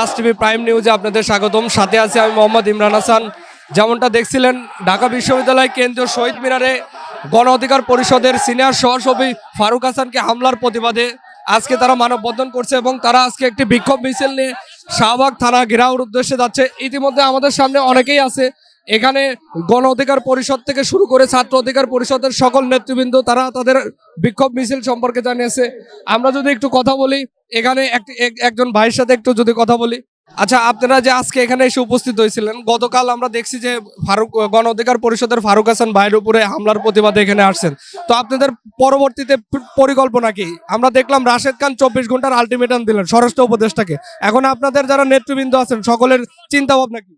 রাজ TV prime নিউজে আপনাদের স্বাগতম। সাথে আছি আমি মোহাম্মদ ইমরান হাসান। যেমনটা দেখছিলেন, ঢাকা বিশ্ববিদ্যালয় কেন্দ্রীয় শহীদ মিনারে গণ অধিকার পরিষদের সিনিয়র সহসভি ফারুক হাসানকে হামলার প্রতিবাদে আজকে তারা মানববন্ধন করছে এবং তারা আজকে একটি বিক্ষোভ মিছিল নিয়ে শাহবাগ থানা ঘেরাওর উদ্দেশ্যে যাচ্ছে। ইতিমধ্যে আমাদের সামনে অনেকেই আছে। এখানে গণ অধিকার পরিষদ থেকে শুরু করে ছাত্র অধিকার পরিষদের সকল নেতৃবৃন্দ, তারা তাদের বিক্ষোভ মিছিল সম্পর্কে জানিয়েছে। আমরা যদি একটু কথা বলি, এখানে একজন ভাইয়ের সাথে একটু যদি কথা বলি। আচ্ছা আপনারা যে আজকে এখানে এসে উপস্থিত হয়েছিলেন, গতকাল আমরা দেখছি যে ফারুক, গণ অধিকার পরিষদের ফারুক হাসান ভাইয়ের উপরে হামলার প্রতিবাদে এখানে আসছেন। তো আপনাদের পরবর্তীতে পরিকল্পনা কি? আমরা দেখলাম রাশেদ খান চব্বিশ ঘণ্টার আলটিমেটাম দিলেন স্বরাষ্ট্র উপদেষ্টাকে। এখন আপনাদের যারা নেতৃবৃন্দ আছেন, সকলের চিন্তা ভাবনা কি?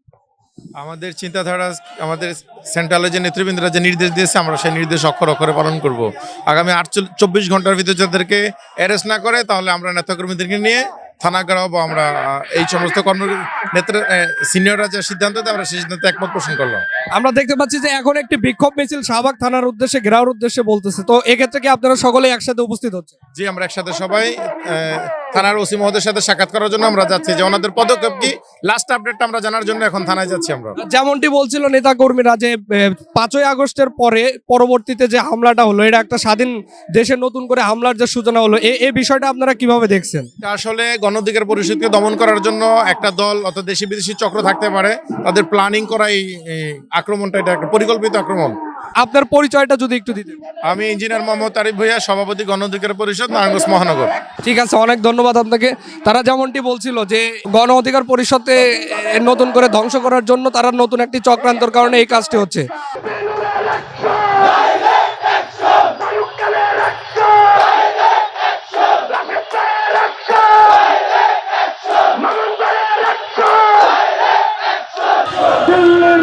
আমাদের চিন্তাধারা আমাদের সেন্ট্রালে যে নেতৃবৃন্দরা যে নির্দেশ দিয়েছে আমরা সেই নির্দেশ অক্ষর অক্ষরে পালন করব। আগামী আটচল্লিশ চব্বিশ ঘণ্টার ভিতরে যাদেরকে অ্যারেস্ট না করে তাহলে আমরা নেতাকর্মীদেরকে নিয়ে থানা করা বা আমরা এই সমস্ত কর্ম নেতা সিনিয়ররা যে সিদ্ধান্ত দেয় আমরা সেই সিদ্ধান্তে একমত পোষণ করলাম। আমরা দেখতে পাচ্ছি যে এখন একটি বিক্ষোভ মিছিল শাহবাগ থানার উদ্দেশ্যে ঘেরাওর উদ্দেশ্যে বলতেছে। তো এক্ষেত্রে কি আপনারা সকলে একসাথে উপস্থিত হচ্ছে জি আমরা একসাথে সবাই আহ, থানার ওসি মহোদয়ের সাথে সাক্ষাৎ করার জন্য আমরা যাচ্ছি। যে ওনাদের পদক্ষেপ কি? লাস্ট আপডেটটা আমরা জানার জন্য এখন থানায় যাচ্ছি আমরা। যেমনটি বলছিল নেতা কর্মীরা যে পাঁচই আগস্টের পরে পরবর্তীতে যে হামলাটা হলো এটা একটা স্বাধীন দেশে নতুন করে হামলার যে সূচনা হলো এই বিষয়টা আপনারা কীভাবে দেখছেন? আসলে গণ অধিকার পরিষদকে দমন করার জন্য একটা দল অর্থাৎ দেশি বিদেশি চক্র থাকতে পারে। তাদের প্ল্যানিং করা এই আক্রমণটা এটা একটা পরিকল্পিত আক্রমণ। আপনার পরিচয়টা যদি একটু দিতেন। আমি ইঞ্জিনিয়ার মোহাম্মদ তারিফ ভূঁইয়া সভাপতি গণ অধিকার পরিষদ নারায়ণগঞ্জ মহানগর। ঠিক আছে অনেক ধন্যবাদ আপনাকে। তারা যেমনটি বলছিল যে গণ অধিকার পরিষদে নতুন করে ধ্বংস করার জন্য তারা নতুন একটি চক্রান্তর কারণে এই কাজটি হচ্ছে। দিল্লির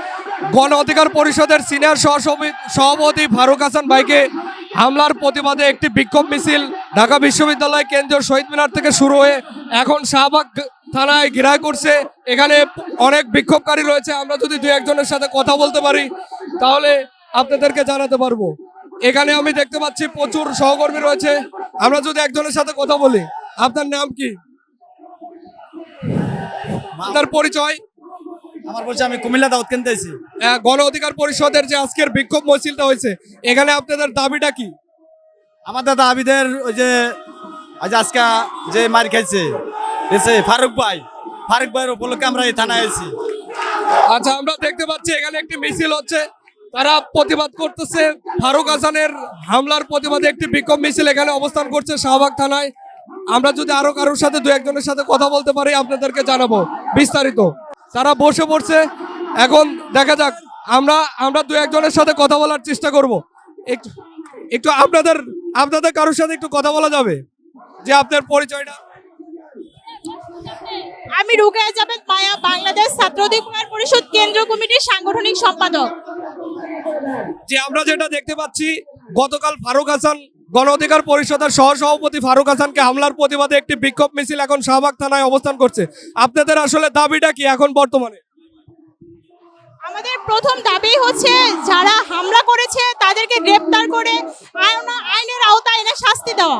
গণ অধিকার পরিষদের সিনিয়র সভাপতি ফারুক হাসান ভাইকে হামলার প্রতিবাদে একটি বিক্ষোভ মিছিল ঢাকা বিশ্ববিদ্যালয় কেন্দ্রীয় শহীদ মিনার থেকে শুরু হয়ে এখন শাহবাগ থানায় ঘেরাই করছে। এখানে অনেক বিক্ষোভকারী রয়েছে। আমরা যদি দু একজনের সাথে কথা বলতে পারি, তাহলে আপনাদেরকে জানাতে পারব। এখানে আমি দেখতে পাচ্ছি প্রচুর সহকর্মী রয়েছে। আমরা যদি একজনের সাথে কথা বলি, আপনার নাম কি? আপনার পরিচয়? আমার বলছে আমি কুমিল্লা দাউদ কিনতে আইছি গণ অধিকার পরিষদের যে আজকের বিক্ষোভ মিছিলটা হয়েছে এখানে আপনাদের দাবিটা কি? আমার দাদা আবিদের ওই যে আজ আজকে যে মার খাইছে এসে ফারুক ভাই ফারুক ভাইয়ের উপলক্ষে আমরা এই থানায় আইছি আচ্ছা আমরা দেখতে পাচ্ছি এখানে একটি মিছিল হচ্ছে তারা প্রতিবাদ করতেছে। ফারুক হাসানের হামলার প্রতিবাদে একটি বিক্ষোভ মিছিল এখানে অবস্থান করছে শাহবাগ থানায়। আমরা যদি আরও কারোর সাথে দু একজনের সাথে কথা বলতে পারি আপনাদেরকে জানাব বিস্তারিত। তারা বসে পড়ছে। এখন দেখা যাক আমরা আমরা দু একজনের সাথে কথা বলার চেষ্টা করব। একটু একটু আপনাদের আপনাদের কারোর সাথে একটু কথা বলা যাবে? যে আপনার পরিচয়টা। আমি রুকায়া জাবেদ মায়া বাংলাদেশ ছাত্র অধিকার পরিষদ কেন্দ্রীয় কমিটির সাংগঠনিক সম্পাদক। যে আমরা যেটা দেখতে পাচ্ছি গতকাল ফারুক হাসান গণ অধিকার পরিষদের সহসভাপতি ফারুক হাসানকে হামলার প্রতিবাদে একটি বিক্ষোভ মিছিল এখন শাহবাগ থানায় অবস্থান করছে। আপনাদের আসলে দাবিটা কি এখন বর্তমানে? আমাদের প্রথম দাবি হচ্ছে, যারা হামলা করেছে তাদেরকে গ্রেপ্তার করে আইনের আওতায় এনে শাস্তি দেওয়া।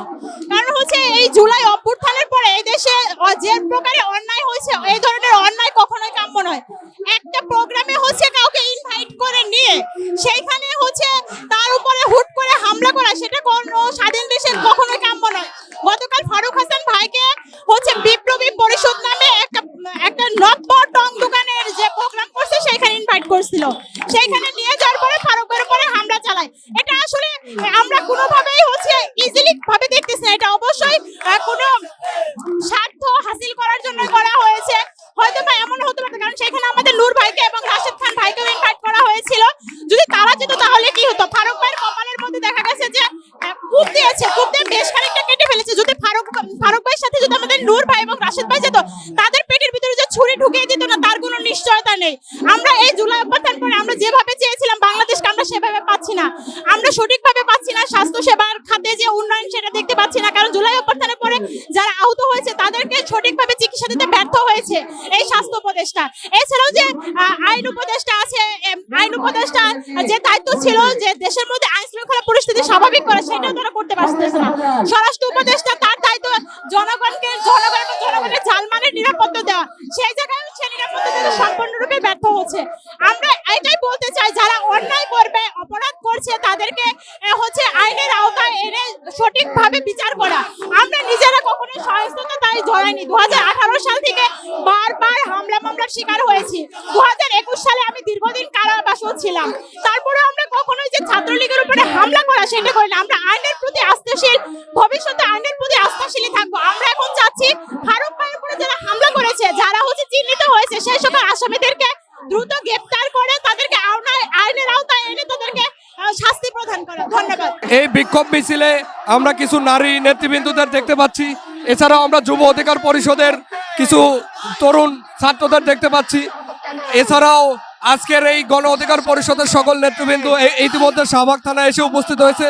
কারণ হচ্ছে এই জুলাই অভ্যুত্থানের পরে এই দেশে যে প্রকারে অন্যায় হয়েছে, এই ধরনের অন্যায় কখনোই কাম্য নয়। একটা প্রোগ্রামে হচ্ছে ইনভাইট করে নিয়ে, সেইখানে হচ্ছে তার উপরে হুট করে হামলা করা, সেটা কোনো স্বাধীন দেশের কখনোই কাম্য নয়। গতকাল ফারুক হাসান ভাইকে হচ্ছে বিপ্লবী পরিষদ নামে একটা একটা নব্য টং দোকানের যে প্রোগ্রাম করছে, সেইখানে ইনভাইট করছিল। সেইখানে নিয়ে যাওয়ার পরে ফারুকের উপরে হামলা চালায় এটা আসলে আমরা কোনোভাবেই হচ্ছে ইজিলি ভাবে দেখতেছি না এটা অবশ্যই আহ, কোনো স্বার্থ হাসিল করার জন্য করা হয়েছে হয়তো বা এমন হতে পারে কারণ সেখানে আমাদের নূর ভাইকে এবং রাশেদ খান ভাইকেও ইনভাইট করা হয়েছিল যদি তারা যেত তাহলে কি হতো ফারুক ভাইয়ের হয়েছে যে আহ, কূপ দিয়েছে কূপ দিয়ে বেশ খানিকটা কেটে ফেলেছে যদি ফারুক ফারুক ভাইয়ের সাথে যদি আমাদের নূর ভাই এবং রাশেদ ভাই যেত তাদের পেটের ভিতরে যে ছুরি ঢুকিয়ে দিত না তার কোনো নিশ্চয়তা নেই আমরা এই জুলাই অভ্যর্থন পরে আমরা যেভাবে চেয়েছিলাম বাংলাদেশকে আমরা সেভাবে পাচ্ছি না। আমরা সঠিকভাবে পাচ্ছি না স্বাস্থ্য সেবার খাতে যে উন্নয়ন সেটা দেখতে পাচ্ছি না। কারণ জুলাই অভ্যর্থনের পরে যারা আহত হয়েছে তাদেরকে সঠিকভাবে চিকিৎসা দিতে ব্যর্থ হয়েছে এই স্বাস্থ্য উপদেষ্টা। এছাড়াও যে আইন উপদেষ্টা আছে আইন উপদেষ্টা যে দায়িত্ব ছিল যে দেশের মধ্যে আইন শৃঙ্খলা পরিস্থিতি স্বাভাবিক করা সেটাও তারা করতে পারতেছে না। স্বরাষ্ট্র উপদেষ্টা তার দায়িত্ব জনগণকে জনগণ জনগণের জালমানের নিরাপত্তা দেওয়া। সেই জায়গায় সে নিরাপত্তা সম্পূর্ণরূপে ব্যর্থ হচ্ছে। আমরা এটাই বলতে চাই, যারা অন্যায় করবে, অপরাধ করছে, তাদেরকে হচ্ছে আইনের আওতায় এনে সঠিকভাবে বিচার করা। আমরা নিজেরা সহিংসতায় জড়াইনি। দু সাল থেকে বারবার হামলা মামলার শিকার হয়েছি। দু সালে আমি দীর্ঘদিন কারাবাসও ছিলাম। তারপরে আমরা কখনোই যে ছাত্রলীগের উপরে হামলা করা সেটা করি না। আমরা আইনের প্রতি আস্থাশীল, ভবিষ্যতে আইনের প্রতি আস্থাশীলই থাকব। আমরা এখন চাচ্ছি ফারুক ভাইয়ের উপরে যারা হামলা করেছে, যারা হচ্ছে চিহ্নিত হয়েছে, সেই সকল আসামিদেরকে দ্রুত গ্রেপ্তার করে তাদেরকে আইনের আওতায় এনে তাদেরকে শাস্তি প্রদান করা। ধন্যবাদ। এই বিক্ষোভ মিছিলে আমরা কিছু নারী নেতৃবৃন্দদের দেখতে পাচ্ছি। এছাড়াও আমরা যুব অধিকার পরিষদের কিছু তরুণ ছাত্রদের দেখতে পাচ্ছি। এছাড়াও আজকের এই গণ অধিকার পরিষদের সকল নেতৃবৃন্দ ইতিমধ্যে শাহবাগ থানায় এসে উপস্থিত হয়েছে।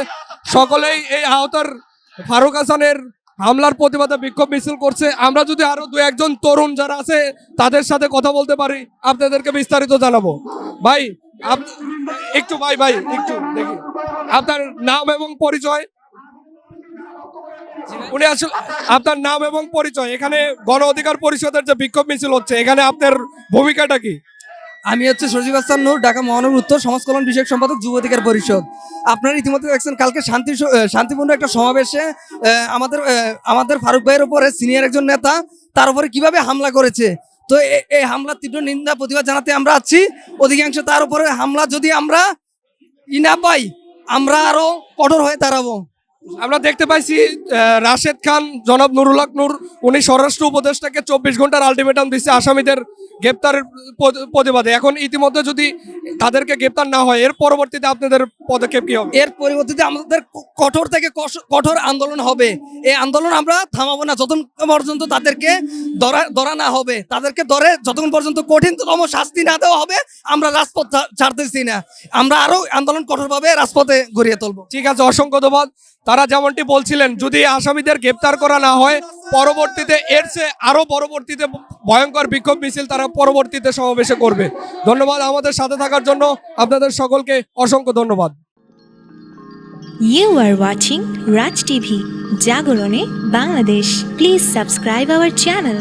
সকলেই এই আহতার ফারুক হাসানের হামলার প্রতিবাদে বিক্ষোভ মিছিল করছে। আমরা যদি আরও দু একজন তরুণ যারা আছে, তাদের সাথে কথা বলতে পারি, আপনাদেরকে বিস্তারিত জানাব। ভাই একটু ভাই ভাই, একটু দেখি। আপনার নাম এবং পরিচয়? উনি আসলে আপনার নাম এবং পরিচয়, এখানে গণ অধিকার পরিষদের যে বিক্ষোভ মিছিল হচ্ছে, এখানে আপনার ভূমিকাটা কি? আমি হচ্ছে সজীব হাসান নূর, ঢাকা মহানগর উত্তর সমাজ কল্যাণ বিষয়ক সম্পাদক, যুব অধিকার পরিষদ। আপনারা ইতিমধ্যে দেখছেন, কালকে শান্তি শান্তিপূর্ণ একটা সমাবেশে আমাদের আমাদের ফারুক ভাইয়ের উপরে সিনিয়র একজন নেতা, তার উপরে কীভাবে হামলা করেছে? তো এই হামলার তীব্র নিন্দা, প্রতিবাদ জানাতে আমরা আছি। অধিকাংশ তার উপরে হামলা যদি আমরা ই না পাই, আমরা আরও কঠোর হয়ে দাঁড়াবো। আমরা দেখতে পাইছি রাশেদ খান জনাব নুরুল নূর উনি স্বরাষ্ট্র উপদেষ্টাকে চব্বিশ ঘণ্টার আলটিমেটাম দিচ্ছে আসামিদের গ্রেপ্তারের প্রতিবাদে। এখন ইতিমধ্যে যদি তাদেরকে গ্রেপ্তার না হয় এর পরবর্তীতে আপনাদের পদক্ষেপ কি হবে? এর পরিবর্তে আমাদের কঠোর থেকে কঠোর আন্দোলন হবে। এই আন্দোলন আমরা থামাবো না। যতক্ষণ পর্যন্ত তাদেরকে ধরা ধরা না হবে তাদেরকে ধরে যতক্ষণ পর্যন্ত কঠিনতম শাস্তি না দেওয়া হবে আমরা রাজপথ ছাড়তেছি না। আমরা আরও আন্দোলন কঠোরভাবে রাজপথে গড়িয়ে তুলবো। ঠিক আছে অসংখ্য ধন্যবাদ। তারা যেমনটি বলছিলেন যদি আসামিদের গ্রেপ্তার করা না হয় পরবর্তীতে এর চেয়ে আরও পরবর্তীতে ভয়ঙ্কর বিক্ষোভ মিছিল তারা পরবর্তীতে সমাবেশে করবে ধন্যবাদ আমাদের সাথে থাকার জন্য আপনাদের সকলকে অসংখ্য ধন্যবাদ You are watching Raj TV, Jagorone, Bangladesh. Please subscribe our channel.